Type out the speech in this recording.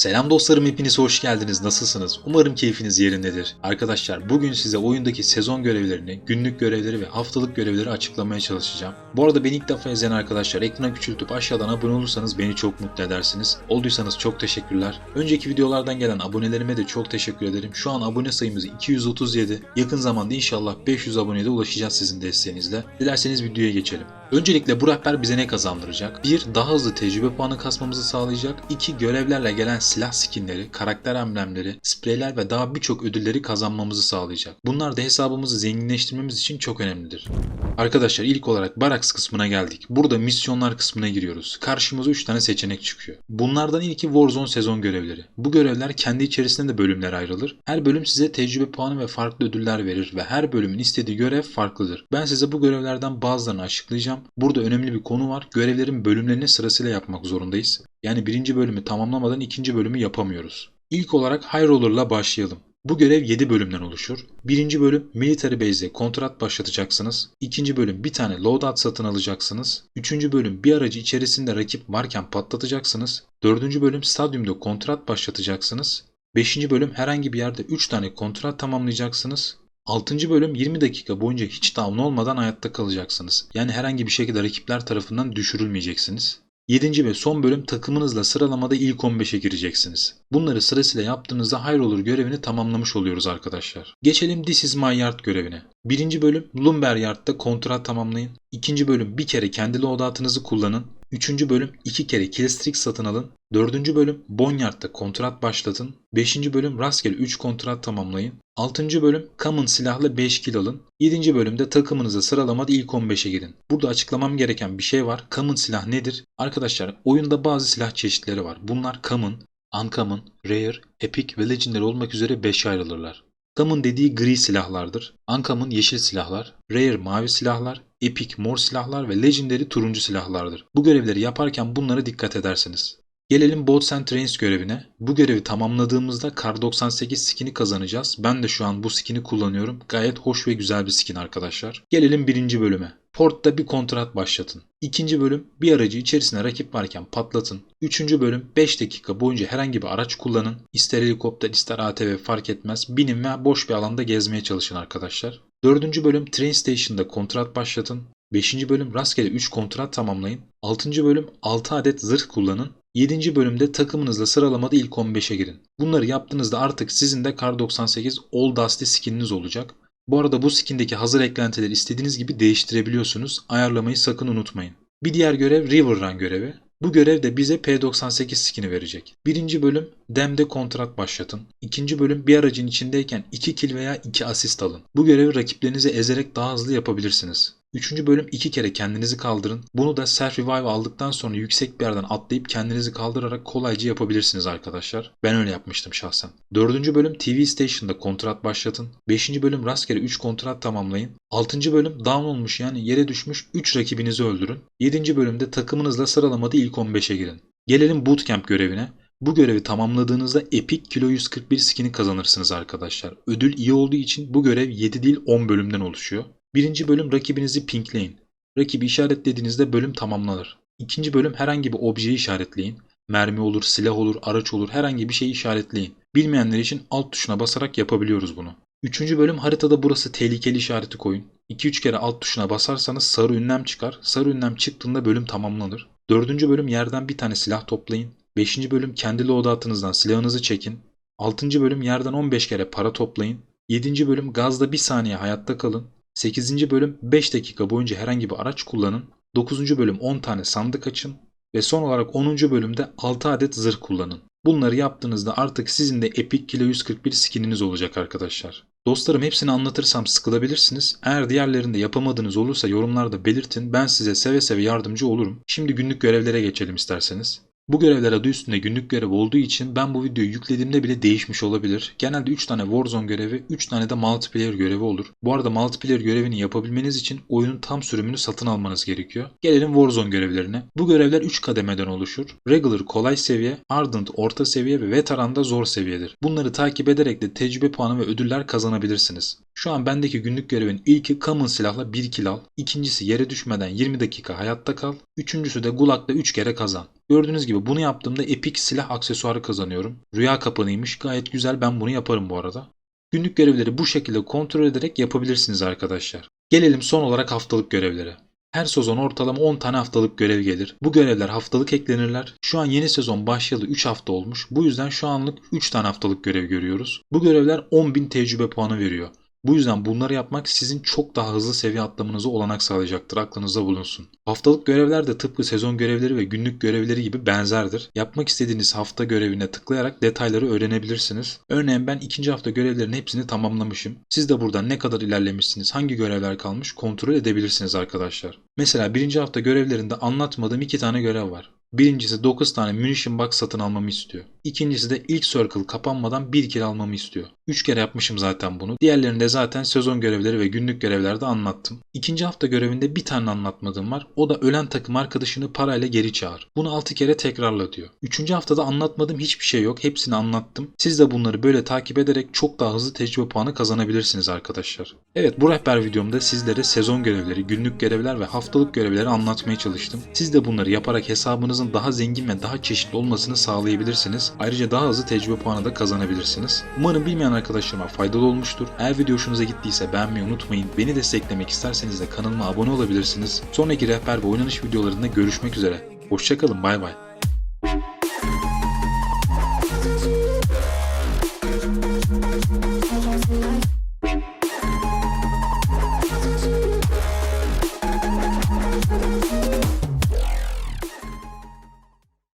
Selam dostlarım hepiniz hoş geldiniz. Nasılsınız? Umarım keyfiniz yerindedir. Arkadaşlar bugün size oyundaki sezon görevlerini, günlük görevleri ve haftalık görevleri açıklamaya çalışacağım. Bu arada beni ilk defa izleyen arkadaşlar ekranı küçültüp aşağıdan abone olursanız beni çok mutlu edersiniz. Olduysanız çok teşekkürler. Önceki videolardan gelen abonelerime de çok teşekkür ederim. Şu an abone sayımız 237. Yakın zamanda inşallah 500 aboneye de ulaşacağız sizin desteğinizle. Dilerseniz videoya geçelim. Öncelikle bu rehber bize ne kazandıracak? 1. Daha hızlı tecrübe puanı kasmamızı sağlayacak. 2. Görevlerle gelen silah skinleri, karakter emblemleri, spreyler ve daha birçok ödülleri kazanmamızı sağlayacak. Bunlar da hesabımızı zenginleştirmemiz için çok önemlidir. Arkadaşlar ilk olarak Baraks kısmına geldik. Burada misyonlar kısmına giriyoruz. Karşımıza 3 tane seçenek çıkıyor. Bunlardan ilki Warzone sezon görevleri. Bu görevler kendi içerisinde de bölümlere ayrılır. Her bölüm size tecrübe puanı ve farklı ödüller verir ve her bölümün istediği görev farklıdır. Ben size bu görevlerden bazılarını açıklayacağım. Burada önemli bir konu var. Görevlerin bölümlerini sırasıyla yapmak zorundayız. Yani birinci bölümü tamamlamadan ikinci bölümü yapamıyoruz. İlk olarak High Roller'la başlayalım. Bu görev 7 bölümden oluşur. Birinci bölüm Military Base'e kontrat başlatacaksınız. İkinci bölüm bir tane loadout satın alacaksınız. Üçüncü bölüm bir aracı içerisinde rakip varken patlatacaksınız. Dördüncü bölüm stadyumda kontrat başlatacaksınız. Beşinci bölüm herhangi bir yerde 3 tane kontrat tamamlayacaksınız. 6. bölüm 20 dakika boyunca hiç down olmadan hayatta kalacaksınız. Yani herhangi bir şekilde rakipler tarafından düşürülmeyeceksiniz. 7. ve son bölüm takımınızla sıralamada ilk 15'e gireceksiniz. Bunları sırasıyla yaptığınızda Hayroller görevini tamamlamış oluyoruz arkadaşlar. Geçelim This is my yard görevine. 1. bölüm Lumber Yard'da kontrat tamamlayın. 2. bölüm bir kere kendi loadout'ınızı kullanın. 3. bölüm 2 kere Killstreak satın alın. 4. bölüm Boneyard'da kontrat başlatın. 5. bölüm rastgele 3 kontrat tamamlayın. 6. bölüm Common silahla 5 kill alın. 7. bölümde takımınıza sıralamada ilk 15'e girin. Burada açıklamam gereken bir şey var. Common silah nedir? Arkadaşlar oyunda bazı silah çeşitleri var. Bunlar Common, Uncommon, Rare, Epic ve Legendary olmak üzere 5'e ayrılırlar. Common dediği gri silahlardır. Uncommon yeşil silahlar, Rare mavi silahlar, Epic mor silahlar ve Legendary turuncu silahlardır. Bu görevleri yaparken bunlara dikkat edersiniz. Gelelim Boats and Trains görevine. Bu görevi tamamladığımızda Kar 98 skin'i kazanacağız. Ben de şu an bu skin'i kullanıyorum. Gayet hoş ve güzel bir skin arkadaşlar. Gelelim birinci bölüme. Port'ta bir kontrat başlatın. İkinci bölüm bir aracı içerisine rakip varken patlatın. Üçüncü bölüm 5 dakika boyunca herhangi bir araç kullanın. İster helikopter ister ATV fark etmez. Binin ve boş bir alanda gezmeye çalışın arkadaşlar. Dördüncü bölüm Train Station'da kontrat başlatın. 5. bölüm rastgele 3 kontrat tamamlayın. 6. bölüm 6 adet zırh kullanın. 7. bölümde takımınızla sıralamada ilk 15'e girin. Bunları yaptığınızda artık sizin de Kar 98 All Dusty skininiz olacak. Bu arada bu skindeki hazır eklentileri istediğiniz gibi değiştirebiliyorsunuz. Ayarlamayı sakın unutmayın. Bir diğer görev River Run görevi. Bu görev de bize P98 skin'i verecek. Birinci bölüm Dem'de kontrat başlatın. İkinci bölüm bir aracın içindeyken 2 kill veya 2 asist alın. Bu görevi rakiplerinizi ezerek daha hızlı yapabilirsiniz. Üçüncü bölüm iki kere kendinizi kaldırın. Bunu da self revive aldıktan sonra yüksek bir yerden atlayıp kendinizi kaldırarak kolayca yapabilirsiniz arkadaşlar. Ben öyle yapmıştım şahsen. Dördüncü bölüm TV Station'da kontrat başlatın. Beşinci bölüm rastgele 3 kontrat tamamlayın. Altıncı bölüm down olmuş yani yere düşmüş 3 rakibinizi öldürün. Yedinci bölümde takımınızla sıralamada ilk 15'e girin. Gelelim bootcamp görevine. Bu görevi tamamladığınızda Epic Kilo 141 skin'i kazanırsınız arkadaşlar. Ödül iyi olduğu için bu görev 7 değil 10 bölümden oluşuyor. Birinci bölüm rakibinizi pinkleyin. Rakibi işaretlediğinizde bölüm tamamlanır. İkinci bölüm herhangi bir objeyi işaretleyin. Mermi olur, silah olur, araç olur herhangi bir şeyi işaretleyin. Bilmeyenler için alt tuşuna basarak yapabiliyoruz bunu. Üçüncü bölüm haritada burası tehlikeli işareti koyun. 2-3 kere alt tuşuna basarsanız sarı ünlem çıkar. Sarı ünlem çıktığında bölüm tamamlanır. Dördüncü bölüm yerden bir tane silah toplayın. Beşinci bölüm kendi loadout'ınızdan silahınızı çekin. Altıncı bölüm yerden 15 kere para toplayın. Yedinci bölüm gazda bir saniye hayatta kalın. 8. bölüm 5 dakika boyunca herhangi bir araç kullanın. 9. bölüm 10 tane sandık açın. Ve son olarak 10. bölümde 6 adet zırh kullanın. Bunları yaptığınızda artık sizin de Epic Kilo 141 skininiz olacak arkadaşlar. Dostlarım hepsini anlatırsam sıkılabilirsiniz. Eğer diğerlerinde yapamadığınız olursa yorumlarda belirtin. Ben size seve seve yardımcı olurum. Şimdi günlük görevlere geçelim isterseniz. Bu görevler adı üstünde günlük görev olduğu için ben bu videoyu yüklediğimde bile değişmiş olabilir. Genelde 3 tane Warzone görevi, 3 tane de multiplayer görevi olur. Bu arada multiplayer görevini yapabilmeniz için oyunun tam sürümünü satın almanız gerekiyor. Gelelim Warzone görevlerine. Bu görevler 3 kademeden oluşur. Regular kolay seviye, Ardent orta seviye ve Veteran da zor seviyedir. Bunları takip ederek de tecrübe puanı ve ödüller kazanabilirsiniz. Şu an bendeki günlük görevin ilki Common silahla 1 kill al. İkincisi yere düşmeden 20 dakika hayatta kal. Üçüncüsü de Gulag'da 3 kere kazan. Gördüğünüz gibi bunu yaptığımda epik silah aksesuarı kazanıyorum. Rüya kapanıymış gayet güzel ben bunu yaparım bu arada. Günlük görevleri bu şekilde kontrol ederek yapabilirsiniz arkadaşlar. Gelelim son olarak haftalık görevlere. Her sezon ortalama 10 tane haftalık görev gelir. Bu görevler haftalık eklenirler. Şu an yeni sezon başlayalı 3 hafta olmuş. Bu yüzden şu anlık 3 tane haftalık görev görüyoruz. Bu görevler 10.000 tecrübe puanı veriyor. Bu yüzden bunları yapmak sizin çok daha hızlı seviye atlamanıza olanak sağlayacaktır. Aklınızda bulunsun. Haftalık görevler de tıpkı sezon görevleri ve günlük görevleri gibi benzerdir. Yapmak istediğiniz hafta görevine tıklayarak detayları öğrenebilirsiniz. Örneğin ben ikinci hafta görevlerin hepsini tamamlamışım. Siz de buradan ne kadar ilerlemişsiniz, hangi görevler kalmış kontrol edebilirsiniz arkadaşlar. Mesela birinci hafta görevlerinde anlatmadığım iki tane görev var. Birincisi 9 tane munition box satın almamı istiyor. İkincisi de ilk circle kapanmadan 1 kill almamı istiyor. 3 kere yapmışım zaten bunu. Diğerlerini de zaten sezon görevleri ve günlük görevlerde anlattım. İkinci hafta görevinde bir tane anlatmadığım var. O da ölen takım arkadaşını parayla geri çağır. Bunu 6 kere tekrarla diyor. Üçüncü haftada anlatmadığım hiçbir şey yok. Hepsini anlattım. Siz de bunları böyle takip ederek çok daha hızlı tecrübe puanı kazanabilirsiniz arkadaşlar. Evet bu rehber videomda sizlere sezon görevleri, günlük görevler ve haftalık görevleri anlatmaya çalıştım. Siz de bunları yaparak hesabınızın daha zengin ve daha çeşitli olmasını sağlayabilirsiniz. Ayrıca daha hızlı tecrübe puanı da kazanabilirsiniz. Umarım bilmeyen arkadaşlarıma faydalı olmuştur. Eğer video hoşunuza gittiyse beğenmeyi unutmayın. Beni desteklemek isterseniz de kanalıma abone olabilirsiniz. Sonraki rehber ve oynanış videolarında görüşmek üzere. Hoşçakalın bay bay.